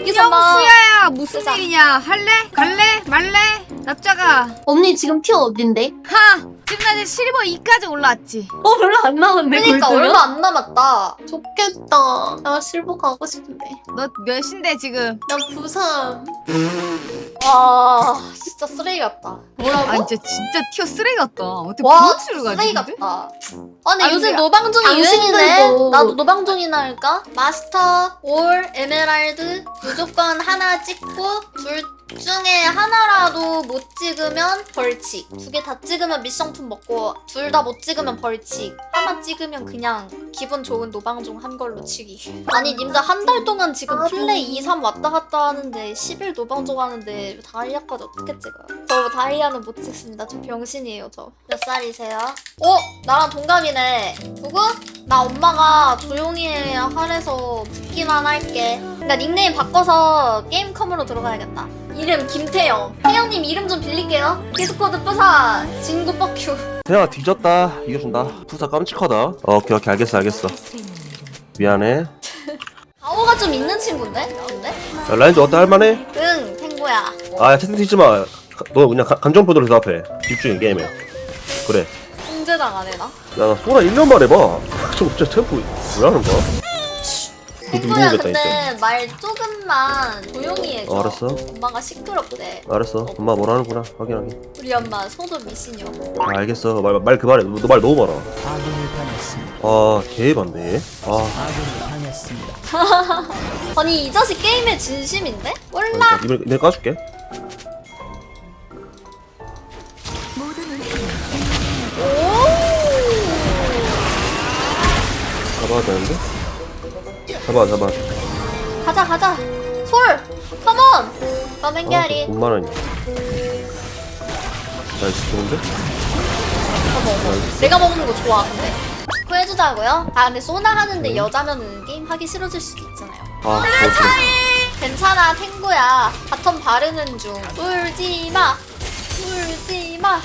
여기서만 수야야 무슨 쓰자. 일이냐 할래? 갈래? 말래? 납자가 언니 지금 티어 어딘데? 하! 지금 나 이제 실버 2까지 올라왔지 어 별로 안 남았네 그러니까 골드면? 얼마 안 남았다. 좋겠다 나 실버 가고 싶은데 너 몇인데 지금 나 부산 와 진짜 쓰레기 같다. 뭐라고? 아 진짜 진짜 티어 쓰레기 같다 어떻게 와 브로치를 가지 쓰레기 근데? 같다. 아니 아니, 요새 근데 노방종이 유행이네. 당신들도- 나도 노방종이나 할까? 마스터, 올, 에메랄드 무조건 하나 찍고 둘 중에 하나라도 못 찍으면 벌칙. 두 개 다 찍으면 미션품 먹고 둘 다 못 찍으면 벌칙. 하나 찍으면 그냥 기분 좋은 노방종 한 걸로 치기. 아니 님들 한 달 동안 지금 플레이 2, 3 왔다 갔다 하는데 10일 노방종 하는데 다이아까지 어떻게 찍어요? 저 다이아는 못 찍습니다. 저 병신이에요 저. 몇 살이세요? 어? 나랑 동갑이네. 누구? 나 엄마가 조용히 해 하래서 듣기만 할게. 나 닉네임 바꿔서 게임컴으로 들어가야겠다. 이름 김태영. 태영님 이름 좀 빌릴게요. 디스코드 뿌사 진구 뻑큐. 태영아 뒤졌다 이겨준다 푸사 깜찍하다 어, 오케이 오케이 알겠어 알겠어 미안해 가오가 좀 있는 친구인데? 근데? 야, 라인즈 어때 할만해? 응, 탱고야. 아 채팅 치지마 너 그냥 가- 감정표도로 대답해 집중해 게임에 그래 통제당 안 해나? 야나 소라 1년 만에 봐좀 진짜 템포 뭐라는 거야? 탱고야 모르겠다, 근데 말 조금만 조용히 해줘. 어, 알았어. 엄마가 시끄럽대. 알았어 엄마 뭐라는구나 확인하게 우리 엄마 소도 미신이요. 아 알겠어 말, 말 그만해 너 말 너무 많아 아군을 당했습니다. 아아 아군을 당했습니다. 아니 이 자식 게임에 진심인데? 몰라. 이번에 내가 까줄게 잡아야 되는데? 잡아 잡아 가자 가자. 솔. 컴온. 더맨게리. 아, 5만원이야 나이스 좋은데? 내가 먹는 거 좋아 근데. 구해주자고요? 아 근데 소나 하는데 여자면은 게임 하기 싫어질 수도 있잖아요. 아 괜찮아 탱구야. 바텀 바르는 중. 울지 마. 울지 마.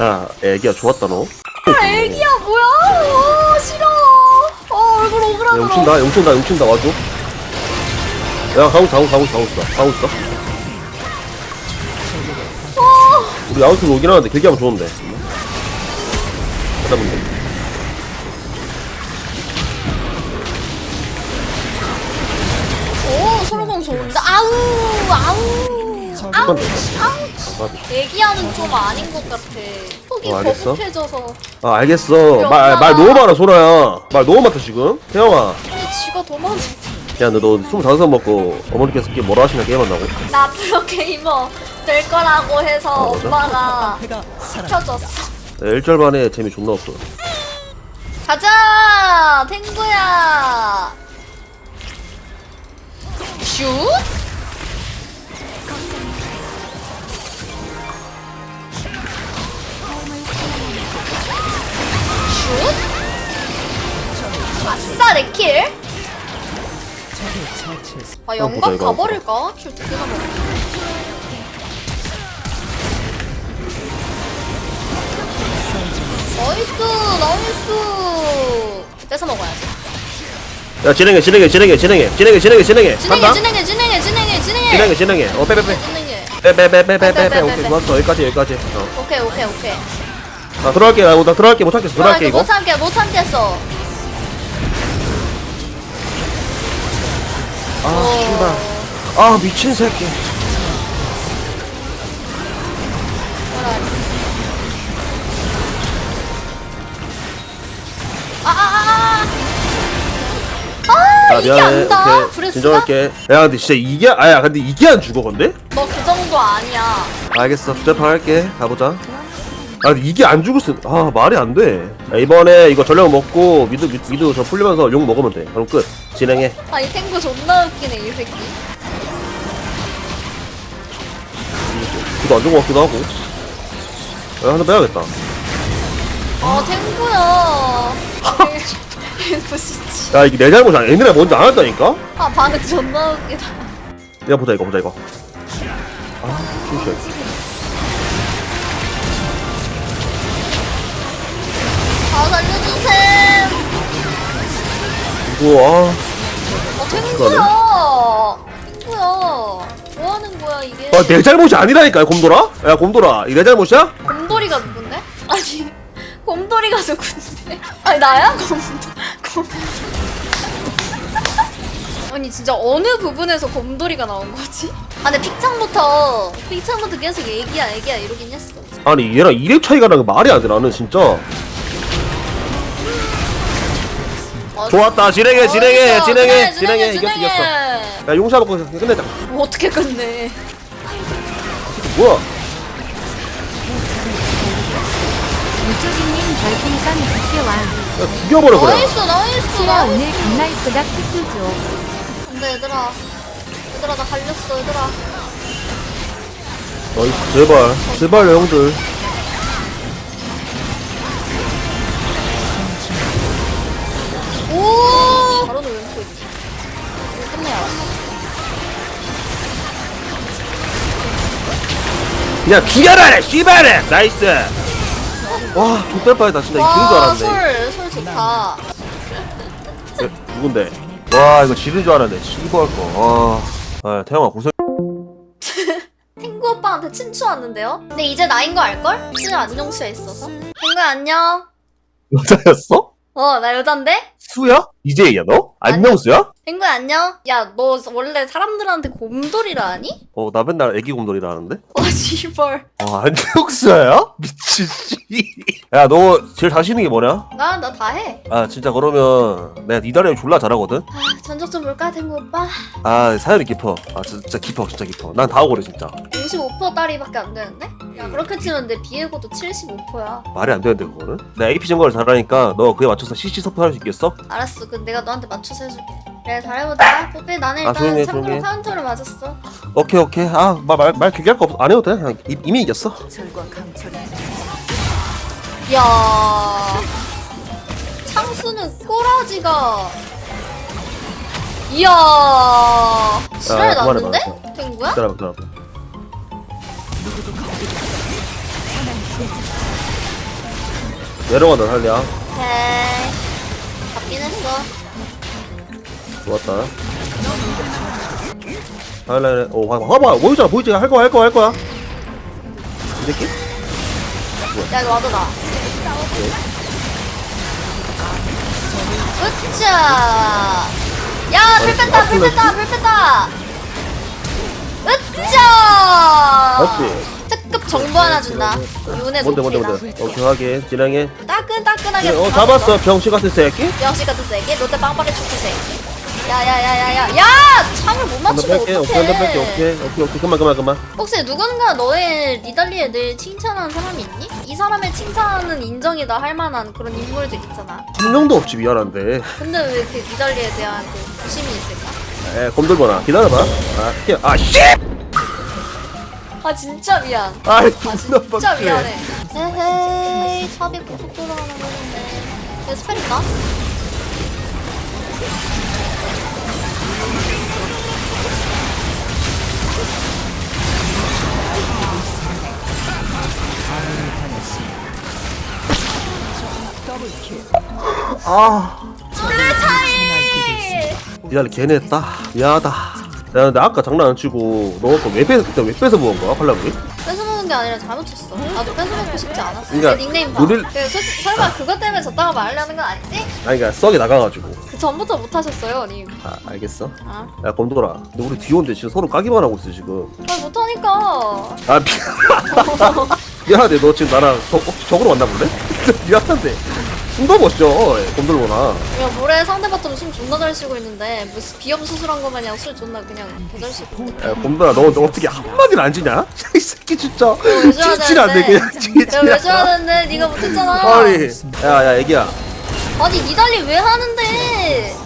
야 애기야 좋았다 너 아, 애기야 뭐야? 어, 싫어. 어 얼굴 야, 오그라들어. 용친다 용친다 용친다 와줘 야 가고 있어 가고 있어 가고 있어 가고 있어 가고 있어 우리 아웃으로 오긴 하는데 길게 하면 좋은데 보면 오 소로공 좋은데. 아우 아우. 아우 아우. 애기야는 좀 아닌 것 같아. 속이 어, 알겠어. 거북해져서. 아 알겠어 말, 말 너무 많아 소라야 말 너무 많다 지금 태영아 근데 지가 더 많아. 야너 너 25살 먹고 어머니께서 게 뭐라 하시나 게임한다고? 나 프로게이머 될 거라고 해서 아, 맞아? 엄마가. 시켜줬어. 일절 반에 재미 존나 없어 가자 탱구야. 슛? 아싸 내킬. 아 이거. 가버릴까? 킬 두개 남았. 나이스 나이스. 뺏어 먹어야지. 야 진행해 진행해 진행해 진행해 진행해 진행해 진행해 진행해 간다 진행해 진행해 진행해 진행해. 진행해 진행해 어 빼빼빼 진행해. 빼빼빼빼빼빼 오케이 좋았어 여기까지 여기까지 어. 오케이 오케이 오케이. 나 들어갈게 나, 나 들어갈게 못 참겠어 들어갈게 이거 못 참게 못 참겠어. 아 씨발 아 미친 새끼 아아아. 아, 아 이게 미안해 안다. 오케이 브레스가? 진정할게 야 근데 진짜 이게 아야 근데 이게 안 죽어 근데? 너 그 정도 아니야. 알겠어 스텝 할게 가보자 아 이게 안 죽을 수 아 말이 안돼 이번에 이거 전력 먹고 미드 미드, 미드 저 풀리면서 용 먹으면 돼 그럼 끝 진행해 아이 탱구 존나 웃기네 이 새끼. 그도 안 좋은 것 같기도 하고 야 하나 빼야겠다 아 탱구야. 탱구 진짜. 야 이게 내 잘못이 아니야 얘네가 뭔지 안 했다니까? 아 반응 존나 웃기다. 내가 보자 이거 보자 이거 아 진짜 아이고 아 어, 탱구야! 탱구야! 뭐 하는 거야, 이게? 아, 내 잘못이 아니라니까요 곰돌아 야 곰돌아 이내 잘못이야? 곰돌이가 누군데? 아니, 곰돌이가 누군데? 아니, 나야? 곰돌, 곰돌. 아니, 진짜 어느 부분에서 곰돌이가 나온 거지? 아, 근데 픽창부터, 픽창부터 계속 얘기야, 얘기야, 이러긴 했어. 아니 얘랑 이렙 차이가 나는 게 말이 안 돼 나는 진짜 좋았다, 진행해, 진행해? 진행해, 그래, 진행해, 이겼어, 이겼어. 야, 용사 먹고 끝내자. 뭐 어떻게 끝내 뭐야? 우주기님 별풍선 100개 완. 야, 죽여버려, 그냥. 나이스 나이스 나이스 오늘 갓나이프다 특수죠. 안돼 얘들아 얘들아 나 갈렸어 얘들아 나이스, 제발. 제발, 형들. 그냥 죽여라, 씨발해! 나이스! 와, 족될 뻔했다, 진짜. 이거 줄 와, 줄 알았네. 솔, 솔 좋다. 야, 누군데? 와, 이거 지른 줄 알았네. 씨발 거. 와. 아, 태영아, 고생. 탱구 오빠한테 친추 왔는데요? 근데 이제 나인 거 알걸? 수야 안녕수야 있어서. 탱구야 안녕. 여자였어? 어, 나 여잔데? 수야? 이제야 너? 아니. 안녕 수야? 탱구야 안녕. 야, 너 원래 사람들한테 곰돌이라 하니? 어, 나 맨날 애기 곰돌이라 하는데? 와, 씨발. 아, 안녕 수야야? 미친 씨. 야, 너 제일 자신 있는 게 뭐냐? 나, 나 다 해. 아, 진짜 그러면 내가 니 다리를 졸라 잘하거든? 아, 전적 좀 볼까, 탱구 오빠? 아, 사연이 깊어. 아, 진짜 깊어, 진짜 깊어. 난 다 오래 진짜. 55% 딸이밖에 안 되는데? 야, 그렇게 치면 내 비에고도 75%야. 말이 안 되는데, 그거는? 내가 AP 증거를 잘하니까 너 그에 맞춰서 CC 서포트 할수 있겠어? 알았어. 그럼 내가 너한테 맞춰서 해줄게. 그래, 잘해보자. 뽀삐, 나는 아, 일단 조용히 해, 참고로 조용히 해. 카운터를 맞았어. 오케이, 오케이. 아, 말, 말, 말 길게 할거안 해도 돼. 그냥 이- 이미 이겼어. 야 창수는 꼬라지가 이야 지랄 아, 그만해, 났는데? 그만해. 탱구야? 기다려봐, 기다려봐. 내려간다, 살려. 오케이 잡긴 했어 좋았다. 하이라이트, 오, 봐, 봐봐, 보이잖아, 보이지? 할 거야, 할 거야, 할 거야. 이 새끼? 야 이거 와도 나 으쌰 야 불 뺐다 불 뺐다 불 뺐다 으쌰 맞지? 정보 하나 준다 요네 뭔데, 뭔데, 뭔데. 오케이, 확인. 진행해. 따끈따끈하게 어, 잡았어, 병신 같은 새끼. 역시 같은 새끼 롯데 빵빠레 초코 새끼 야야야야야 야 창을 못 한번 맞추면 뺄게, 오케이, 한번 뺄게, 어떡해 오케이. 오케이, 오케이. 그만, 그만, 그만. 혹시 누군가 너의 니달리에 늘 칭찬하는 사람이 있니? 이 사람의 칭찬은 인정이다 할 만한 그런 인물들 있잖아 한 명도 없지, 미안한데. 근데 왜 이렇게 니달리에 대한 그 부심이 있을까? 에, 곰돌거나. 기다려봐. 아, 키- 아, 씨! 아 진짜 미안 아이, 아 존나 진짜 빡치네. 미안해 에헤이 탑이 고속도로 하나 보는데 스펠 있나? 아. 차이 미안해 걔네 했다 미안하다 야 근데 아까 장난 안 치고 너 그거 왜 뺏어 그때 왜 뺏어 먹은 거야 콜라보이? 뺏어 먹은 게 아니라 잘못 쳤어. 나도 뺏어 먹고 싶지 않았어. 그러니까 내 닉네임 봐. 노릴- 그, 소- 설마 그것 때문에 졌다고 말하려는 건 아니지? 아니 그니까 썩이 나가가지고. 그 전부터 못 하셨어요 님. 아 알겠어. 아, 야 곰돌아. 너 우리 뒤온데 지금 서로 까기만 하고 있어 지금. 잘 못하니까. 아 미... 미안한데 너 지금 나랑 적, 적으로 만나 볼래? 미안한데 숨도 못 쉬어 곰돌보나. 야 모래 상대 바텀 숨 존나 잘 쉬고 있는데 무슨 비염 수술한 거 마냥 술 존나 그냥 개잘 쉬고 야 곰돌아 너, 너 어떻게 한마디를 안 지냐? 이 새끼 진짜. 왜 줘야 지질 않네 되는데? 그냥 지질 야왜 줘야 되는데? 네가 못했잖아. 아니 야야 애기야. 아니 니달리 왜 하는데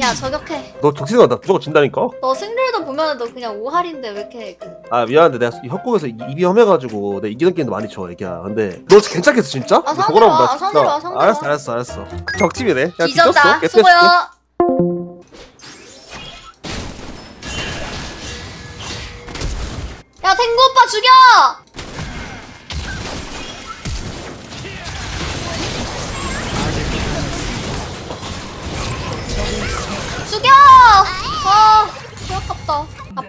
야 저격해. 너 적신아 나 무조건 진다니까? 너 승률도 보면 너 그냥 오할인데 왜 이렇게 그 아 미안한데 내가 이 협곡에서 이- 입이 험해가지고 내가 이기는 게임도 많이 쳐 애기야. 근데 너 괜찮겠어 진짜? 아, 상대로 저거라면 나 와, 진짜- 상대로 와, 상대로 와. 알았어 알았어 알았어. 적팀이네. 야 뒤졌다. 뒤졌어? 수고요. 야 탱구 오빠 죽여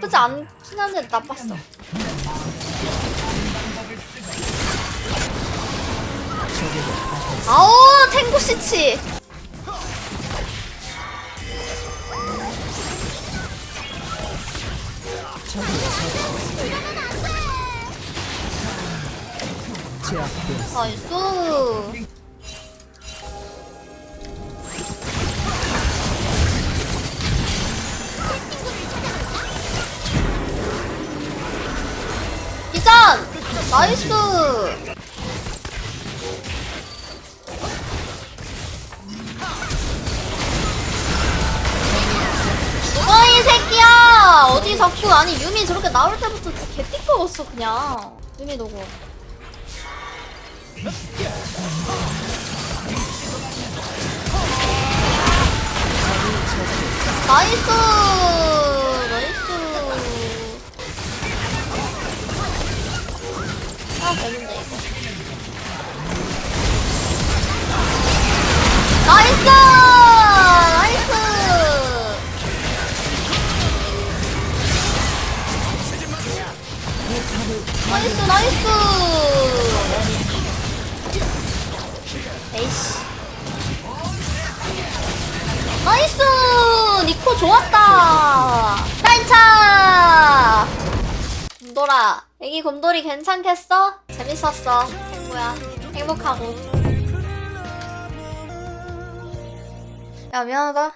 나쁘지 않긴 한데 나빴어. 아오 탱고시치 나이스 나이스. 누가 이 새끼야. 어디 자꾸 아니 유미 저렇게 나올 때부터 진짜 개띠 먹었어 그냥. 유미 나이스 나이스 아 이거 나이스 나이스 나이스 나이스 에이씨 나이스 니코 좋았다 딸차 곰돌아 애기 곰돌이 괜찮겠어? 재밌었어. 친구야 행복하고. 야 미안하다